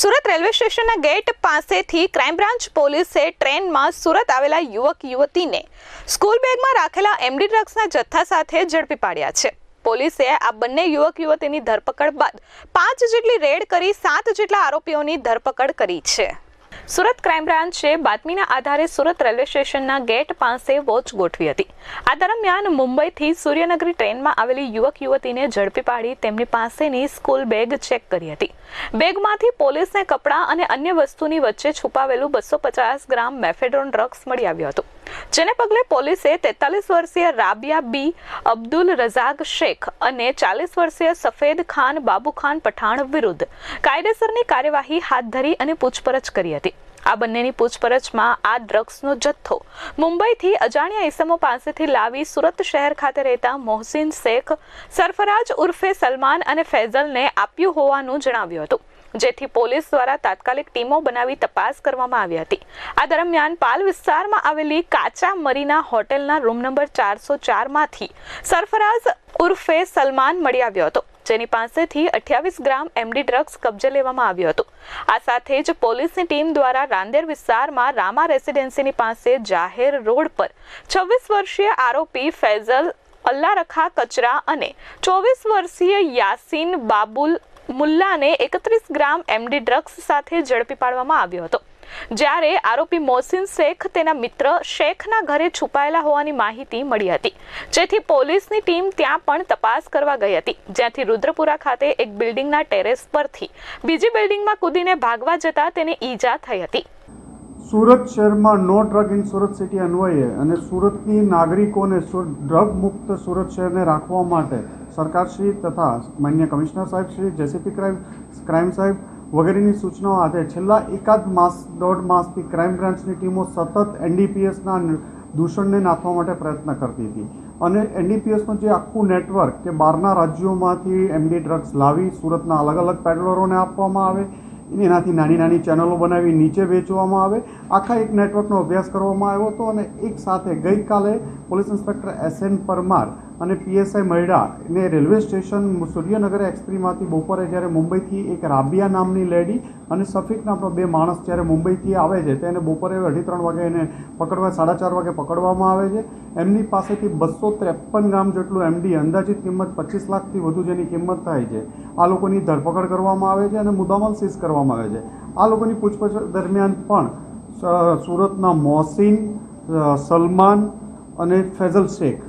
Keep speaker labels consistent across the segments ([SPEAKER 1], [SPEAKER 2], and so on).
[SPEAKER 1] Surat railway સ્ટેશનના gate પાસેથી crime branch પોલીસે ટ્રેનમાં સુરત આવેલા યુવક યુવતીને સ્કૂલ બેગમાં રાખેલા એમડી ડ્રગ્સના જથ્થા સાથે ઝડપી પાડ્યા છે. પોલીસે આ બંને યુવક યુવતીની ધરપકડ બાદ પાંચ જેટલી રેડ કરી સાત જેટલા આરોપીઓની ધરપકડ કરી છે. સુરત ક્રાઇમ બ્રાન્ચે બાતમીના આધારે સુરત રેલવે સ્ટેશનના ગેટ પાસે વોચ ગોઠવી હતી. આ દરમિયાન મુંબઈથી સૂર્યનગરી ટ્રેનમાં આવેલી યુવક યુવતીને ઝડપી પાડી તેમની પાસેની સ્કૂલ બેગ ચેક કરી હતી. બેગમાંથી પોલીસને કપડાં અને અન્ય વસ્તુની વચ્ચે છુપાવેલું બસો પચાસ ગ્રામ મેફેડ્રોન ડ્રગ્સ મળી આવ્યું હતું. જેને પગલે પોલીસે તેતાલીસ વર્ષીય રાબિયા બી અબ્દુલ રઝાક શેખ અને ચાલીસ વર્ષીય સફેદ ખાન બાબુ ખાન પઠાણ વિરુદ્ધ કાયદેસરની કાર્યવાહી હાથ ધરી અને પૂછપરછ કરી હતી. આ બંનેની પૂછપરછમાં આ ડ્રગ્સનો જથ્થો મુંબઈથી અજાણ્યા ઇસમો પાસેથી લાવી સુરત શહેર ખાતે રહેતા મોહસિન શેખ સરફરાજ ઉર્ફે સલમાન અને ફૈઝલને આપ્યું હોવાનું જણાવ્યું હતું. જેથી પોલીસ દ્વારા તાત્કાલિક ટીમો બનાવી તપાસ કરવામાં આવી હતી. આ દરમિયાન પાલ વિસ્તારમાં આવેલી કાચા મરીના હોટેલના રૂમ નંબર ચારસો ચારમાંથી સરફરાઝ ઉર્ફે સલમાન મળી આવ્યો હતો, જેની પાસેથી અઠ્યાવીસ ગ્રામ એમડી ડ્રગ્સ કબજે લેવામાં આવ્યો હતો. આ સાથે જ પોલીસની ટીમ દ્વારા રાંદેર વિસ્તારમાં રામા રેસિડેન્સીની પાસે જાહેર રોડ પર છવ્વીસ વર્ષીય આરોપી ફૈઝલ અલ્લા રખા કચરા અને ચોવીસ વર્ષીય યાસીન બાબુલ મુલ્લાને એકત્રીસ ગ્રામ એમડી ડ્રગ્સ સાથે ઝડપી પાડવામાં આવ્યો હતો. જ્યારે આરોપી મોહસિન શેખ તેના મિત્ર શેખના ઘરે છુપાયેલા હોવાની માહિતી મળી હતી. જેથી પોલીસની ટીમ ત્યાં પણ તપાસ કરવા ગઈ હતી. જ્યાંથી રુદ્રપુરા ખાતે એક બિલ્ડિંગના ટેરેસ પરથી બીજી બિલ્ડિંગમાં કૂદીને ભાગવા જતા તેને ઈજા થઈ હતી.
[SPEAKER 2] સુરત શહેરમાં no drug in Surat city અન્વયે અને સુરતની નાગરિકોને ડ્રગ મુક્ત સુરત શહેરને રાખવા માટે સરકારશ્રી તથા માન્ય કમિશનર સાહેબ શ્રી, જેસીપી ક્રાઇમ ક્રાઇમ સાહેબ વગેરેની સૂચનાઓ આધારે છેલ્લા એકાદ માસ, દોઢ માસથી ક્રાઇમ બ્રાન્ચની ટીમો સતત એનડીપીએસના દૂષણને નાથવા માટે પ્રયત્ન કરતી હતી. અને એનડીપીએસનું જે આખું નેટવર્ક કે બહારના રાજ્યોમાંથી એમડી ડ્રગ્સ લાવી, સુરતના અલગ અલગ પેડલરોને આપવામાં આવે, એનાથી નાની નાની ચેનલો બનાવી, નીચે વેચવામાં આવે, આખા એક નેટવર્કનો અભ્યાસ કરવામાં આવ્યો હતો અને એક સાથે ગઈકાલે police inspector S N Parmar અને પીએસઆઈ મહિડા ને રેલવે સ્ટેશન સૂર્યનગર એક્સપ્રીમાંથી બપોરે જ્યારે મુંબઈથી એક રાબિયા નામની લેડી અને સફીક નામનો બે માણસ જ્યારે મુંબઈથી આવે છે, તેને બપોરે અઢી ત્રણ વાગે એને પકડવા, સાડા ચાર વાગે પકડવામાં આવે છે. એમની પાસેથી બસો ત્રેપન ગ્રામ જેટલું એમડી અંદાજિત કિંમત પચીસ લાખથી વધુ જેની કિંમત થાય છે. આ લોકોની ધરપકડ કરવામાં આવે છે અને મુદ્દામાલ સીઝ કરવામાં આવે છે. આ લોકોની પૂછપરછ દરમિયાન પણ સુરતના મોહસિન સલમાન અને ફૈઝલ શેખ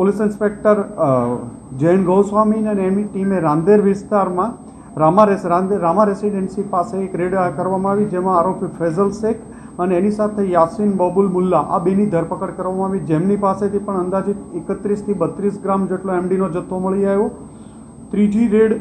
[SPEAKER 2] પોલીસ ઇન્સ્પેક્ટર જૈન ગોસ્વામી અને એમની ટીમે રાંદેર વિસ્તારમાં રામા રેસ રાંદેર રામા રેસિડેન્સી પાસે એક રેડ કરવામાં આવી, જેમાં આરોપી ફેઝલ શેખ અને એની સાથે યાસીન બબુલ મુલ્લા, આ બેની ધરપકડ કરવામાં આવી. જેમની પાસેથી પણ અંદાજિત એકત્રીસથી બત્રીસ ગ્રામ જેટલો એમડીનો જથ્થો મળી આવ્યો. ત્રીજી રેડ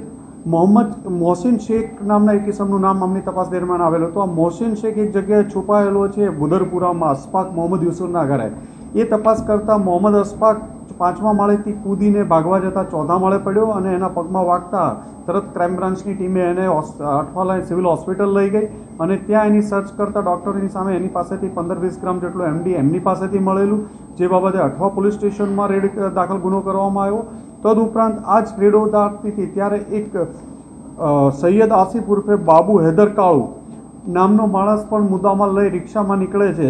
[SPEAKER 2] મોહમ્મદ મોહસિન શેખ નામના એક કિસમનું નામ અમની તપાસ દરમિયાન આવેલું હતું. આ મોહસિન શેખ એક જગ્યાએ છુપાયેલો છે બુદરપુરામાં અસ્પાક મોહમ્મદ યુસુફના ઘરે. એ તપાસ કરતાં મોહમ્મદ અસ્ફાક પાંચમા માળેથી કૂદીને ભાગવા જતાં ચોથા માળે પડ્યો અને એના પગમાં વાગતા તરત ક્રાઇમ બ્રાન્ચની ટીમે એને અઠવાલા સિવિલ હોસ્પિટલ લઈ ગઈ અને ત્યાં એની સર્ચ કરતા ડૉક્ટરની સામે એની પાસેથી પંદર વીસ ગ્રામ જેટલું એમડી એમની પાસેથી મળેલું, જે બાબતે અઠવા પોલીસ સ્ટેશનમાં રેડ દાખલ ગુનો કરવામાં આવ્યો. તદુપરાંત આ જ રેડો દાખતી ત્યારે એક સૈયદ આસિફ ઉર્ફે બાબુ હૈદર કાળુ નામનો માણસ પણ મુદ્દામાં લઈ રિક્ષામાં નીકળે છે.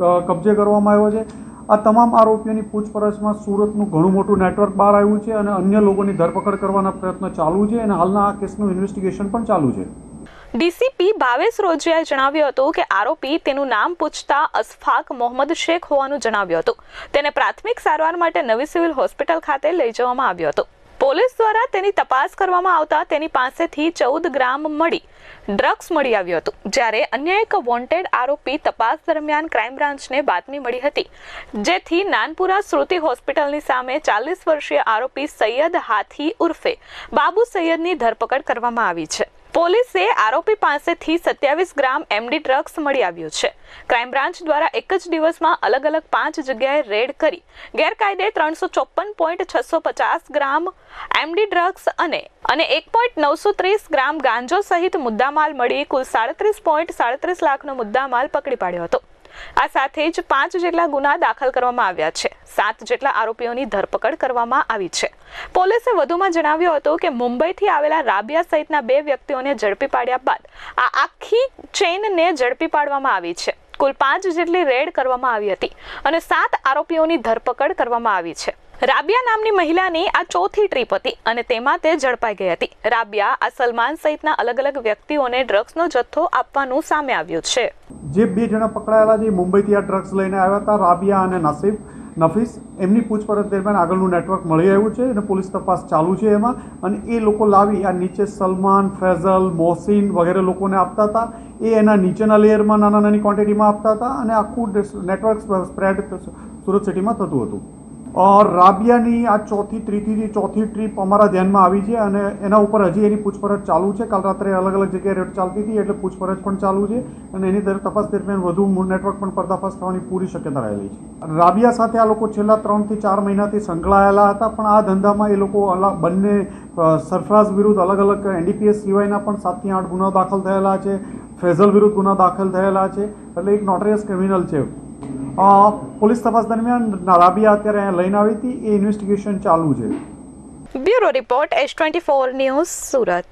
[SPEAKER 2] કબજે કરવામાં આવ્યો છે. આ તમામ આરોપીઓની પૂછપરછમાં સુરતનું ઘણું મોટું નેટવર્ક બહાર આવ્યું છે અને અન્ય લોકોની ધરપકડ કરવાના પ્રયત્ન ચાલુ છે અને હાલના આ કેસનું ઇન્વેસ્ટિગેશન પણ ચાલુ છે.
[SPEAKER 1] ડીસીપી ભાવેશ રોજિયાએ જણાવ્યું હતું કે આરોપી તેનું નામ પૂછતા અસફાક મોહમ્મદ શેખ હોવાનું જણાવ્યું હતું. તેને પ્રાથમિક સારવાર માટે નવી સિવિલ હોસ્પિટલ ખાતે લઈ જવામાં આવ્યો હતો. પોલીસ દ્વારા તેની તપાસ કરવામાં આવતા તેની પાસેથી ચૌદ ગ્રામ મળી, ડ્રગ્સ મળી આવ્યું હતું. જ્યારે અન્ય એક વોન્ટેડ આરોપી તપાસ દરમિયાન ક્રાઇમ બ્રાન્ચને બાતમી મળી હતી. જેથી નાનપુરા શ્રુતિ હોસ્પિટલની સામે ચાલીસ વર્ષીય આરોપી સૈયદ હાથી ઉર્ફે બાબુ સૈયદની ધરપકડ કરવામાં આવી છે. પોલીસે આરોપી પાસેથી સત્યાવીસ ગ્રામ એમડી ડ્રગ્સ મળી આવ્યું છે. ક્રાઇમ બ્રાન્ચ દ્વારા એક જ દિવસમાં અલગ અલગ પાંચ જગ્યાએ રેડ કરી ગેરકાયદે ત્રણસો ચોપન પોઈન્ટ છસો પચાસ ગ્રામ એમડી ડ્રગ્સ અને અને એક પોઈન્ટ નવસો ત્રીસ ગ્રામ ગાંજો સહિત મુદ્દામાલ મળી કુલ સાડત્રીસ પોઈન્ટ સાડત્રીસ લાખનો મુદ્દામાલ પકડી પાડ્યો હતો. આ સાથે જ પાંચ જેટલા ગુના દાખલ કરવામાં આવ્યા છે. સાત જેટલા આરોપીઓની ધરપકડ કરવામાં આવી છે. પોલીસે વધુમાં જણાવ્યું હતું કે મુંબઈથી આવેલા રાબિયા સહિતના બે વ્યક્તિઓને ઝડપી પાડ્યા બાદ આ આખી ચેઇનને ઝડપી પાડવામાં આવી છે. કુલ પાંચ જેટલી રેડ કરવામાં આવી હતી અને સાત આરોપીઓની ધરપકડ કરવામાં આવી છે. રાબિયા નામની મહિલાની આ ચોથી ટ્રીપ હતી અને તેમાં તે ઝડપાઈ ગઈ હતી. રાબિયા આ સલમાન સહિતના અલગ અલગ વ્યક્તિઓને ડ્રગ્સનો જથ્થો આપવાનું સામે આવ્યું છે.
[SPEAKER 2] જે બે જણા પકડાયેલા છે મુંબઈથી આ ડ્રગ્સ લઈને આવ્યા હતા, રાબિયા અને નસીબ, નફીસ. એમની પૂછપરછ દરમિયાન આગળનું નેટવર્ક મળી આવ્યું છે અને પોલીસ તપાસ ચાલુ છે એમાં. અને એ લોકો લાવી આ નીચે સલમાન, ફેઝલ, મોહસિન વગેરે લોકોને આપતા હતા. એ એના નીચેના લેયરમાં નાના નાની ક્વોન્ટિટીમાં આપતા હતા અને આખું નેટવર્ક સ્પ્રેડ સુરત સિટીમાં થતું હતું. રાબિયાની આ ચોથી ત્રીજી ચોથી ટ્રીપ અમારા ધ્યાનમાં આવી છે અને એના ઉપર હજી એની પૂછપરછ ચાલુ છે. કાલ રાત્રે અલગ અલગ જગ્યાએ રેડ ચાલતી હતી એટલે પૂછપરછ પણ ચાલુ છે અને એની દર તપાસ દરમિયાન વધુ મૂળ નેટવર્ક પણ પર્દાફાશ થવાની પૂરી શક્યતા રહેલી છે. રાબિયા સાથે આ લોકો છેલ્લા ત્રણથી ચાર મહિનાથી સંકળાયેલા હતા, પણ આ ધંધામાં એ લોકો બંને સરફરાઝ વિરુદ્ધ અલગ અલગ એનડીપીએસ સિવાયના પણ સાતથી આઠ ગુના દાખલ થયેલા છે, ફેઝલ વિરુદ્ધ ગુના દાખલ થયેલા છે. એટલે એક નોટરિયસ ક્રિમિનલ છે. પોલીસ તપાસ દરમિયાન રાબિયા અત્યારે અહીંયા લઈને આવી હતી. એ ઇન્વેસ્ટિગેશન ચાલુ છે.
[SPEAKER 1] Bureau report S twenty four news Surat.